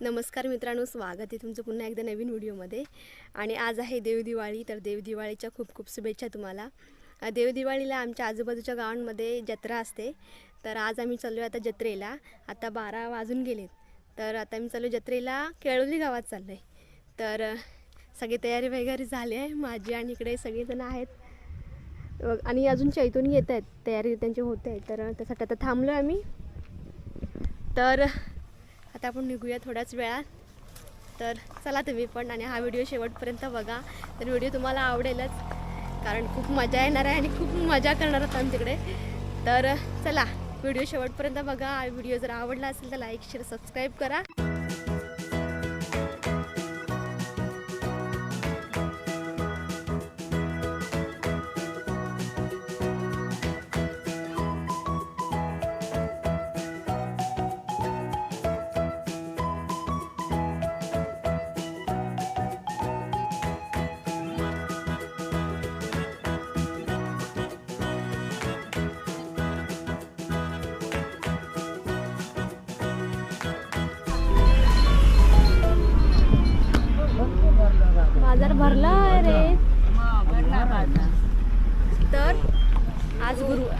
नमस्कार मित्रांनो स्वागत आहे तुमचं पुन्हा एकदा नवीन व्हिडिओमध्ये. आणि आज आहे देवदिवाळी तर देवदिवाळीच्या खूप खूप शुभेच्छा तुम्हाला. देवदिवाळीला आमच्या आजूबाजूच्या गावांमध्ये जत्रा असते. तर आज आम्ही चाललो आहे आता जत्रेला. आता बारा वाजून गेलेत. तर आता मी चाललो जत्रेला केळोली गावात चाललो आहे तर सगळी तयारी वगैरे झाली आहे माझी आणि इकडे सगळेजण आहेत. आणि अजून चैतून येत आहेत. तयारी त्यांची होत आहे. तर त्यासाठी आता थांबलो आहे आम्ही. तर आता आपण निघूया थोड्याच वेळात. तर चला तुम्ही पण आणि हा व्हिडिओ शेवटपर्यंत बघा. तर व्हिडिओ तुम्हाला आवडेलच कारण खूप मजा येणार आहे आणि खूप मजा करणार आहोत आम्ही तिकडे. तर चला व्हिडिओ शेवटपर्यंत बघा. व्हिडिओ जर आवडला असेल तर लाईक शेअर सबस्क्राईब करा.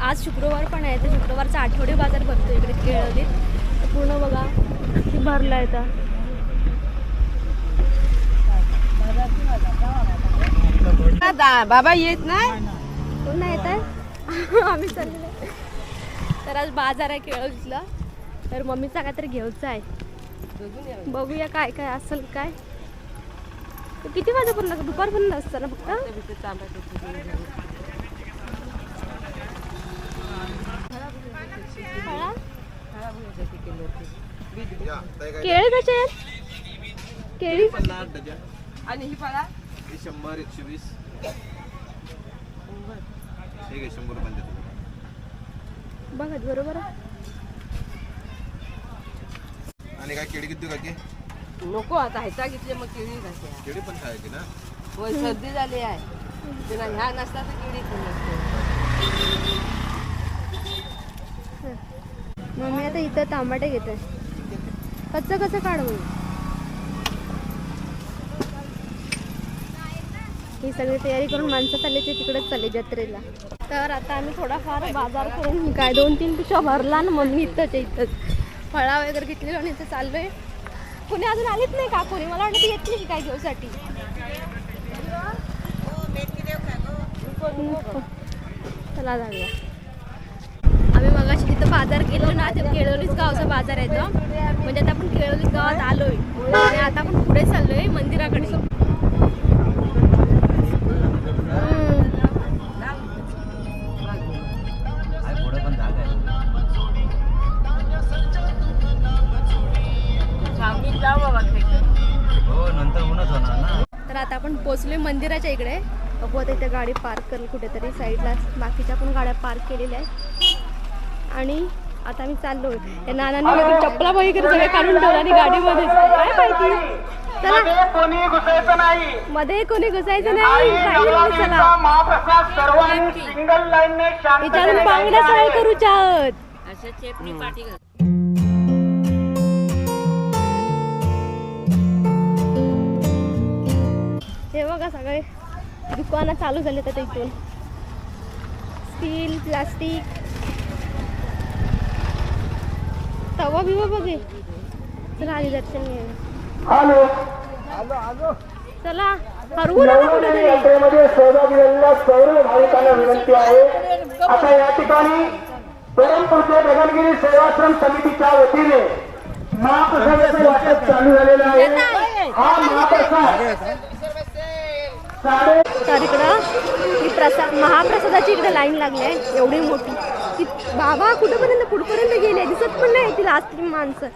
आज शुक्रवार पण आहे तर शुक्रवारचा आठवडे बाजार भरतो इकडे केळवलीत. तर पूर्ण बघा किती भरला आहे तर बाबा येत नाही? कोण नाही येत आहे? आम्ही चाललेलो. तर आज बाजार आहे केळवलीतला. तर मम्मीचा काहीतरी घ्यायचा आहे. बघूया काय काय असेल काय. किती वाजेपर्यंत दुपारपर्यंत असतं ना फक्त फळा केळी कसे आहेत? केळी? आणि ही फळा? हे शंभर एकशे वीस. ठीक आहे शंभर बघत बरोबर. आणि काय केळी किती काकी नको आता ह्याचा घेतले मग केळी केळी पण खायची ना? व सर्दी झाली आहे. तिला ह्या नसता तर केळी पण नसते. मम्मी आता इथं टमाटे घेते. कच्चं कसं काढू ही सगळी तयारी करून माणसं चालले ते तिकडेच चालले जत्रेला. तर आता आम्ही थोडाफार बाजार करून काय दोन तीन पिशा भरला ना मम्मी इथंच आहे इथंच. फळा वगैरे घेतलेलं आणि इथं चाललोय. कोणी अजून आलीच नाही का? कोणी? मला वाटतं येत नाही काय घेऊसाठी. चला जाऊया. बाजार केलो ना ते केळवलीच गावचा बाजार आहे तो. म्हणजे आता आपण केळवलीच गावात आलोय. आणि आता आपण पुढे चाललोय मंदिराकडे. हो नंतर ऊनच होणार ना. तर आता आपण पोचलोय मंदिराच्या इकडे. बघू आता इथे गाडी पार्क करेल कुठेतरी साईडला बाकीच्या पण गाड्या पार्क केलेल्या आहेत. आणि आता आम्ही चाललोय. त्या नानांनी चपला वगैरे सगळे काढून ठेवलं आणि गाडीमध्ये. काय माहिती? चला. कोणी घुसायचं नाही. मध्ये कोणी घुसायचं नाही. महाप्रसाद सर्वांनी सिंगल लाईनने विचारून असं चेपणी पाठी घाल. हे बघा सगळे. दुकानं चालू झाले तर इथून. स्टील प्लास्टिक तवा बिवा बघे चला आधी दर्शन घ्या हॅलो. चला. हरवू नका कुठेतरी. यात्रेमध्ये सहभागी झालेल्या सर्व भाविकांना विनंती आहे. आता या ठिकाणी परमपूज्य गगनगिरी सेवाश्रम समितीच्या वतीने महाप्रसादाचं वाटप चालू झालेलं आहे. हा महाप्रसाद. साडे तर इकडं ही प्रसाद महाप्रसादाची इकडे लाईन लागली आहे. एवढी मोठी. की बाबा कुठंपर्यंत कुठपर्यंत गेले? दिसत पण नाही ती लास्ट माणसं.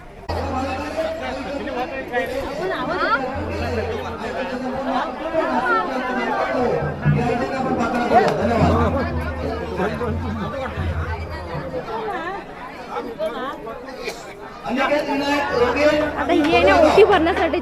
आता ही आहे ना ओटी भरण्यासाठी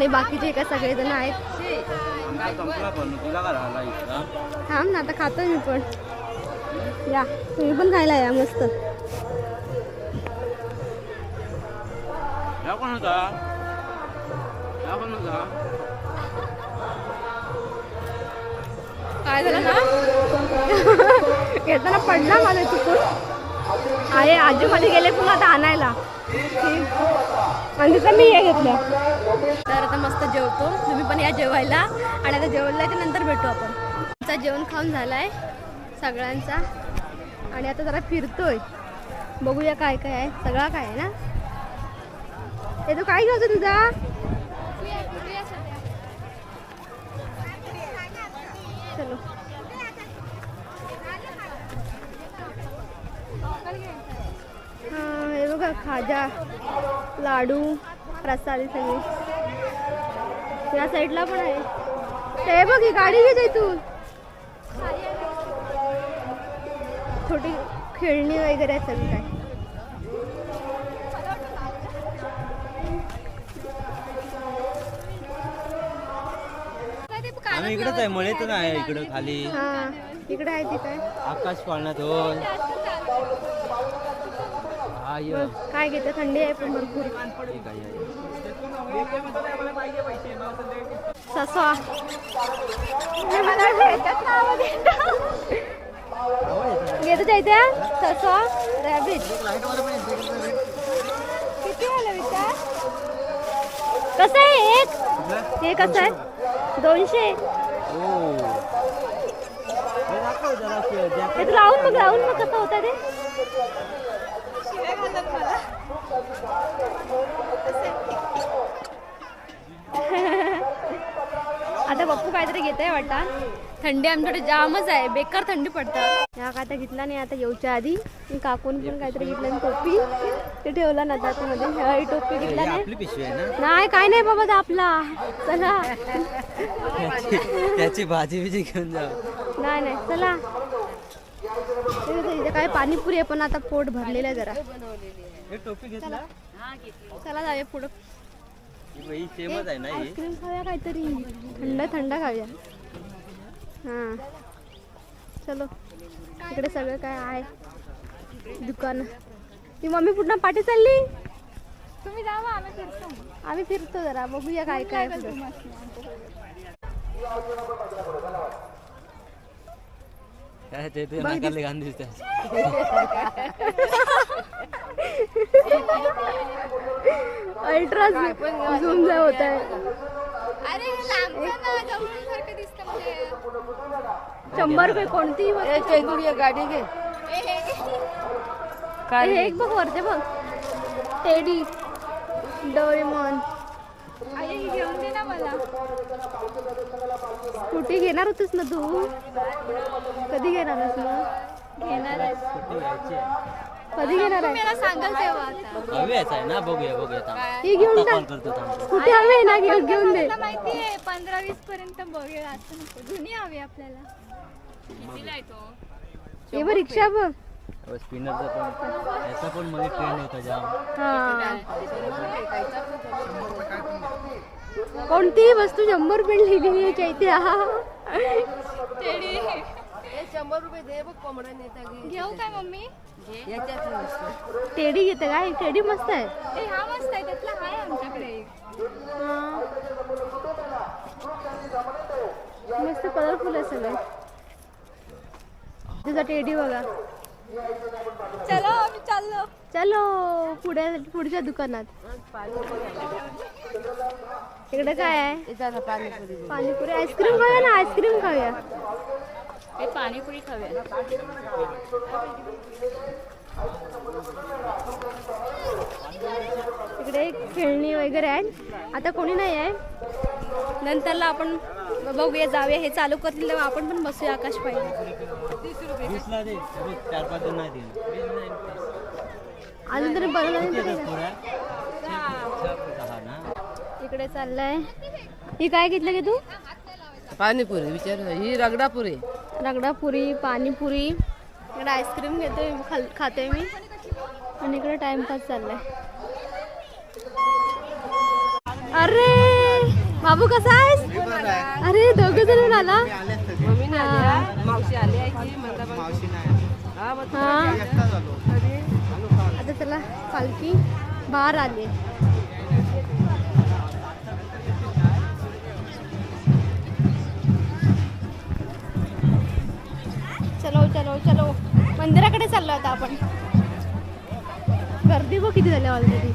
आणि बाकीचे का सगळेजण आहेत. थांब ना आता खातोय मी पण. या तुम्ही पण खायला या मस्त. काय झालं ना? घेताना पडला मला चुकून आहे आजूबाजू गेले पुन्हा आता आणायला. आणि तिथं मी हे घेतलं. तर आता मस्त जेवतो. तुम्ही पण या जेवायला. आणि आता जेवल्याच्या नंतर भेटू आपण. आमचा जेवण खाऊन झालाय सगळ्यांचा. आणि आता जरा फिरतोय. बघूया काय काय आहे. सगळा काय आहे ना? हे तो काय घ्यायचं तुझा? चलो. हा बघा खाजा लाडू प्रसादी सगळी. या साईडला पण आहे. ते बघ ही गाडी घे तू. छोटी खेळणी वगैरे आहे सगळी काय. आम्ही इकडेच आहे मळेतच आहे इकडं खाली. हा इकडे आहे ती काय आकाश पाळण्यात हा काय घेते? थंडी आहे पण भरपूर. घेतो चैत्या ससा रॅबिट किती आलं विचार? कसं आहे एक? हे कसं आहे? दोनशे. हे ते तू लावून बघ कसं होतं ते आता पप्पू काहीतरी घेत आहे वाटतं थंडी आमच्याकडे जामच आहे बेकार थंडी पडतात. या काय आता घेतला नाही आता येऊच्या आधी. मी काकून पण काहीतरी घेतलं टोपी. ते ठेवला ना मध्ये हा, ही टोपी हे घेतला नाही. काय नाही बाबा ते आपला. चला. त्याची- भाजी बिजी घेऊन जा. नाही नाही चला. इथे काय पाणीपुरी आहे पण आता पोट भरलेलं आहे जरा. हे टोपी घेतला? चला जाऊया पुढं. ही सेमच आहे ना ही. आईस्क्रीम खाऊया काहीतरी. थंड थंड खाऊया. हां. चलो इकडे सगळं काय आहे? दुकान. ती मम्मी पुन्हा पाठी चालली? तुम्ही जावा आम्ही फिरतो. आम्ही फिरतो जरा बघूया काय काय आहे पुढं. काय ते ते नाकाले घाण दिसते अल्ट्रा झूम जा होत आहे. अरे ना म्हणजे. शंभर रुपये एक गाडी घे. हे. हे एक बघ वरते बघ. Teddy Doraemon. घेऊन दे ना मला. स्कूटी घेणार होतीस ना तू? कधी घेणार आहेस मग? घेणार कधी घेणार आहे? मला सांगाल तेव्हा आता. हवी आहे ना बघूया बघूया थांब. ही घेऊन आता टाक. कॉल करतो थांब. स्कूटी हवी आहे ना घेऊन घेऊन दे. मला माहिती आहे पंधरा वीस पर्यंत बघेल असं नको. जुनी हवी आपल्याला. हे बघ रिक्षा बघ. स्पिनरचा पण याचा पण मध्ये ट्रेंड होता जाम. हा. कोणतीही वस्तू शंभर रुपये लिहिलेली आहे चैत्या. शंभर रुपये दे बघ नेता घे घेऊ काय मम्मी? याच्यात नसतं. टेडी घेते काय टेडी मस्त आहे. ए हा मस्त आहे त्यातला आहे आमच्याकडे एक. हा. मस्त कलरफुल आहे सगळं. तुझा टेडी बघा. चलो आम्ही चाललो. चलो पुढे पुढच्या दुकानात. इकडे काय आहे? याच्यात पाणीपुरी. पाणीपुरी आईस्क्रीम खाऊया ना? आईस्क्रीम खाऊया. हे पाणीपुरी खावे. इकडे खेळणी वगैरे आहेत आता कोणी नाही आहे. नंतरला आपण बघूया जाऊया. हे चालू करतील तेव्हा आपण पण बसूया आकाश पाहिजे. नाही अजून तरी बरं इकडे चाललंय. ही काय घेतलं की तू? पाणीपुरी विचार ही रगडापुरी. रगडापुरी पाणीपुरी इकडे आईस्क्रीम घेते खाल खाते मी. आणि इकडे टाइमपास चाललाय. अरे बाबू कसा आहेस? अरे दोघ जण आला? आता चला पालखी बाहेर आली मंदिराकडे चाललो आता आपण. गर्दी बघ किती झाली ऑलरेडी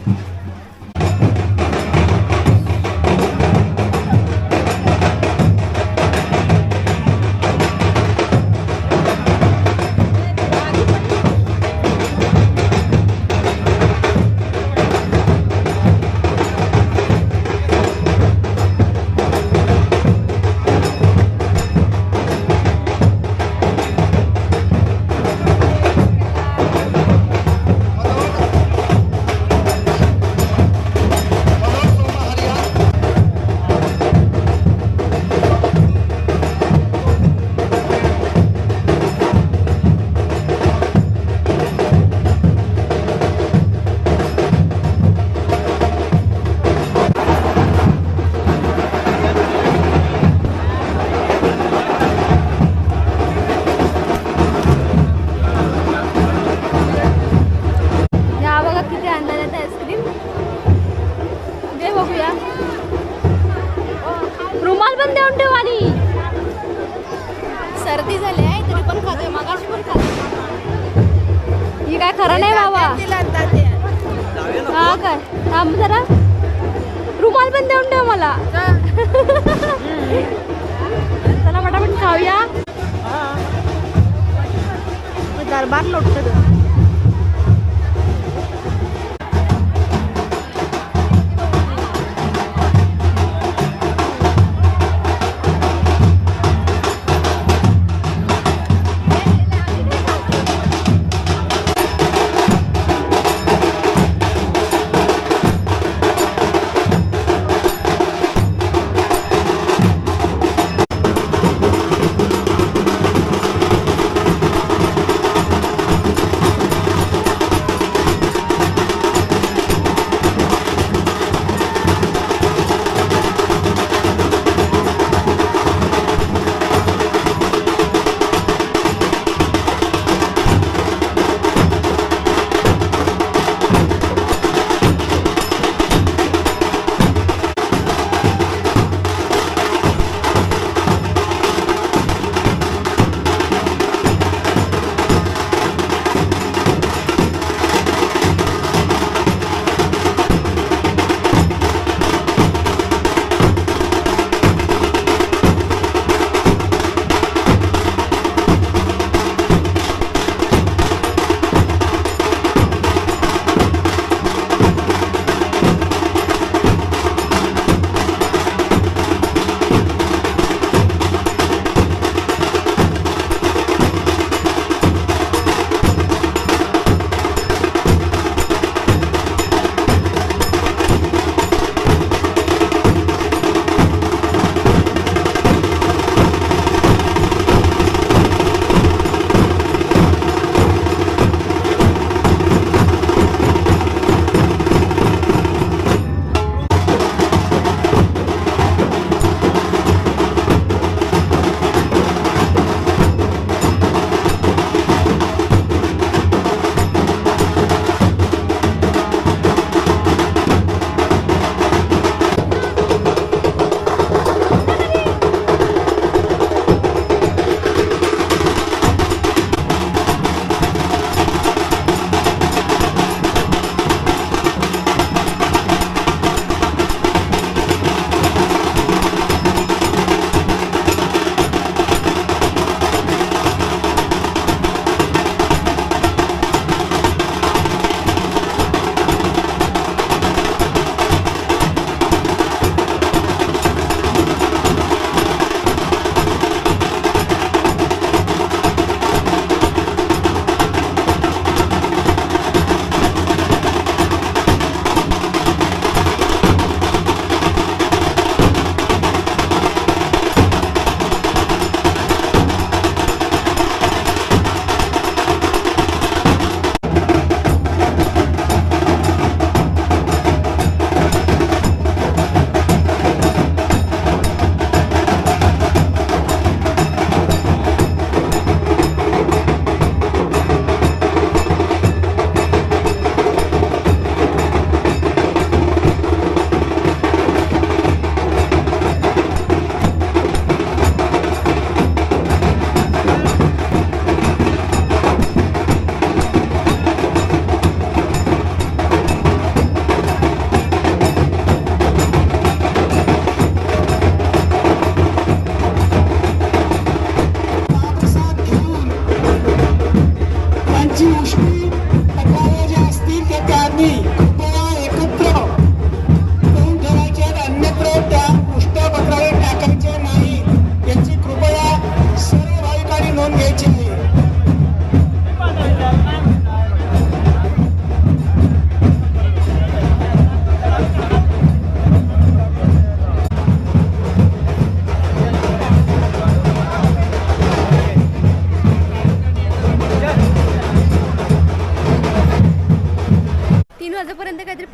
थांब जरा. रुमाल पण देऊन ठेव मला. चला पटापट खाऊया. दरबार लोटत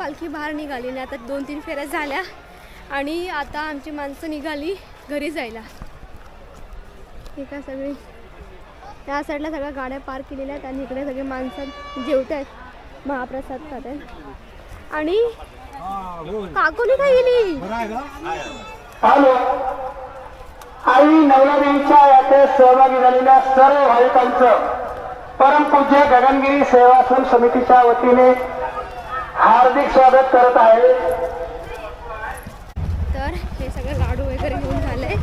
पालखी बाहेर निघाली आणि आता दोन तीन फेऱ्या झाल्या आणि आता आमची माणसं निघाली घरी जायला. ठीक आहे सगळी? त्या साईडला सगळ्या गाड्या पार्क केलेल्या आहेत आणि इकडे सगळे माणसं जेवत आहेत. महाप्रसाद खात आहेत आणि काकोली काय गेली? हॅलो. आई नवलादेवीच्या यात्रेत सहभागी झालेल्या सर्व भाविकांचं परमपूज्य गगनगिरी सेवाश्रम समितीच्या वतीने हार्दिक स्वागत करत आहे. तर हे सगळं लाडू वगैरे घेऊन झालंय.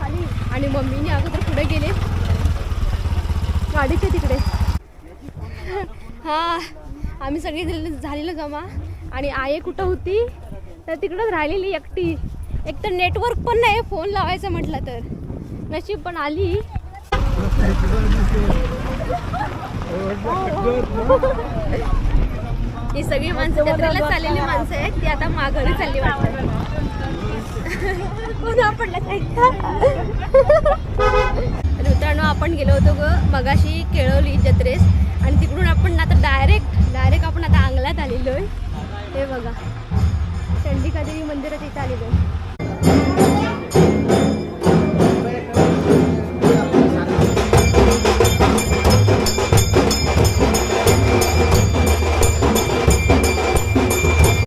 आणि मम्मीने अगोदर पुढे गेले. गाडीच्या तिकडे. हा आम्ही सगळी झालेलो- झालेलो जमा. आणि आई कुठं होती? तर तिकडंच राहिलेली एकटी. एक तर नेटवर्क पण नाही फोन लावायचं म्हटलं तर. नशीब पण आली. ही सगळी माणसं जत्रेला चाललेली माणसं आहेत ती आता माघारी चालली वाटतं पुन्हा पडलं तर मित्रांनो आपण गेलो होतो ग मगाशी केळवली जत्रेस. आणि तिकडून आपण आता डायरेक्ट डायरेक्ट आपण आता अंगलात आलेलो आहे. हे बघा. चंडिका देवी मंदिराच्या इथे आलेलो आहे.